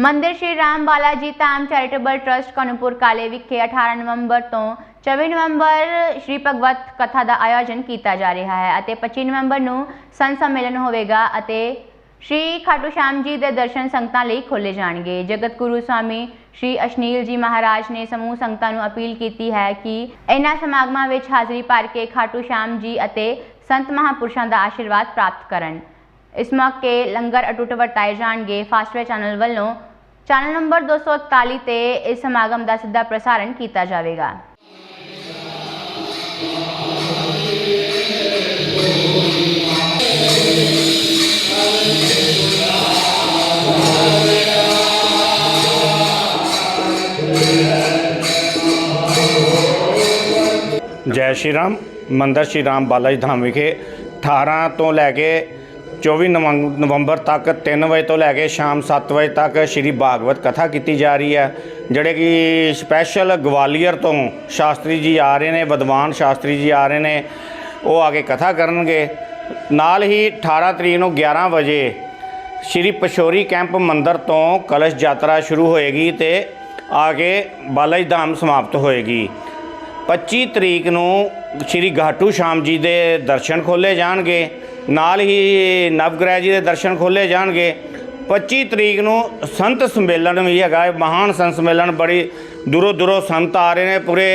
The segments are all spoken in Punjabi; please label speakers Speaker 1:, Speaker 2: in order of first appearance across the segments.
Speaker 1: ਮੰਦਿਰ ਸ਼੍ਰੀ ਰਾਮ ਬਾਲਾ ਜੀ ਧਾਮ ਚੈਰੀਟੇਬਲ ਟਰਸਟ ਕਨੂਪੁਰ ਕਾਲੇ ਵਿਖੇ 18 ਨਵੰਬਰ ਤੋਂ 24 ਨਵੰਬਰ ਸ਼੍ਰੀ ਭਗਵਤ ਕਥਾ ਦਾ ਆਯੋਜਨ ਕੀਤਾ ਜਾ ਰਿਹਾ ਹੈ ਅਤੇ 25 ਨਵੰਬਰ ਨੂੰ ਸੰਤ ਸੰਮੇਲਨ ਹੋਵੇਗਾ ਅਤੇ ਸ਼੍ਰੀ ਖਾਟੂ ਸ਼ਾਮ ਜੀ ਦੇ ਦਰਸ਼ਨ ਸੰਗਤਾਂ ਲਈ ਖੋਲੇ ਜਾਣਗੇ ਜਗਤ ਗੁਰੂ ਸਵਾਮੀ ਸ਼੍ਰੀ ਅਸ਼ਨੀਲ ਜੀ ਮਹਾਰਾਜ ਨੇ ਸਮੂਹ ਸੰਗਤਾਂ ਨੂੰ ਅਪੀਲ ਕੀਤੀ ਹੈ ਕਿ ਇਹਨਾਂ ਸਮਾਗਮਾਂ ਵਿੱਚ ਹਾਜ਼ਰੀ ਭਰ ਕੇ ਖਾਟੂ ਸ਼ਾਮ ਜੀ ਅਤੇ ਸੰਤ ਮਹਾਪੁਰਸ਼ਾਂ ਦਾ ਆਸ਼ੀਰਵਾਦ ਪ੍ਰਾਪਤ ਕਰਨ ਇਸ ਮੌਕੇ ਲੰਗਰ ਅਟੁੱਟ ਵਰਤਾਏ ਜਾਣਗੇ ਫਾਸਟਵੇ ਚੈਨਲ ਵੱਲੋਂ ਚੈਨਲ ਨੰਬਰ 241 ਤੇ ਇਸ ਸਮਾਗਮ ਦਾ ਸਿੱਧਾ ਪ੍ਰਸਾਰਣ ਕੀਤਾ ਜਾਵੇਗਾ।
Speaker 2: ਜੈ ਸ਼੍ਰੀ ਰਾਮ, ਮੰਦਰ ਸ਼੍ਰੀ ਰਾਮ ਬਾਲਾਜੀ ਧਾਮ ਵਿਖੇ 18 ਤੋਂ ਲੈ ਕੇ 24 ਨਵੰ- ਨਵੰਬਰ ਤੱਕ 3 ਵਜੇ ਤੋਂ ਲੈ ਕੇ ਸ਼ਾਮ 7 ਵਜੇ ਤੱਕ ਸ਼੍ਰੀ ਭਾਗਵਤ ਕਥਾ ਕੀਤੀ ਜਾ ਰਹੀ ਹੈ, ਜਿਹੜੇ ਕਿ ਸਪੈਸ਼ਲ ਗਵਾਲੀਅਰ ਤੋਂ ਸ਼ਾਸਤਰੀ ਜੀ ਆ ਰਹੇ ਨੇ, ਵਿਦਵਾਨ ਸ਼ਾਸਤਰੀ ਜੀ ਆ ਰਹੇ ਨੇ, ਉਹ ਆ ਕੇ ਕਥਾ ਕਰਨਗੇ। ਨਾਲ ਹੀ 18 ਤਰੀਕ ਨੂੰ 11 ਵਜੇ ਸ਼੍ਰੀ ਪਸ਼ੋਰੀ ਕੈਂਪ ਮੰਦਰ ਤੋਂ ਕਲਸ਼ ਯਾਤਰਾ ਸ਼ੁਰੂ ਹੋਏਗੀ ਤੇ ਆ ਕੇ ਬਾਲਾ ਜੀ ਧਾਮ ਸਮਾਪਤ ਹੋਏਗੀ। 25 ਤਰੀਕ ਨੂੰ ਸ਼੍ਰੀ ਘਾਟੂ ਸ਼ਾਮ ਜੀ ਦੇ ਦਰਸ਼ਨ ਖੋਲੇ ਜਾਣਗੇ ਨਾਲ ਹੀ ਨਵਗ੍ਰਹਿ ਜੀ ਦੇ ਦਰਸ਼ਨ ਖੋਲੇ ਜਾਣਗੇ। 25 ਤਰੀਕ ਨੂੰ ਸੰਤ ਸੰਮੇਲਨ ਵੀ ਹੈਗਾ ਹੈ, ਮਹਾਨ ਸੰਤ ਸੰਮੇਲਨ ਬੜੀ ਦੂਰੋਂ ਦੂਰੋਂ ਸੰਤ ਆ ਰਹੇ ਨੇ ਪੂਰੇ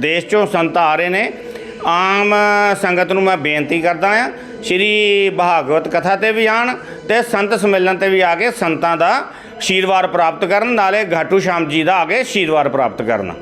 Speaker 2: ਦੇਸ਼ ਚੋਂ ਸੰਤ ਆ ਰਹੇ ਨੇ। ਆਮ ਸੰਗਤ ਨੂੰ ਮੈਂ ਬੇਨਤੀ ਕਰਦਾ ਹਾਂ ਸ਼੍ਰੀ ਭਾਗਵਤ ਕਥਾ ਤੇ ਵੀ ਆਣ ਤੇ ਸੰਤ ਸੰਮੇਲਨ ਤੇ ਵੀ ਆ ਕੇ ਸੰਤਾਂ ਦਾ ਆਸ਼ੀਰਵਾਦ ਪ੍ਰਾਪਤ ਕਰਨ ਨਾਲੇ ਘਾਟੂ ਸ਼ਾਮ ਜੀ ਦਾ ਆ ਕੇ ਆਸ਼ੀਰਵਾਦ ਪ੍ਰਾਪਤ ਕਰਨ।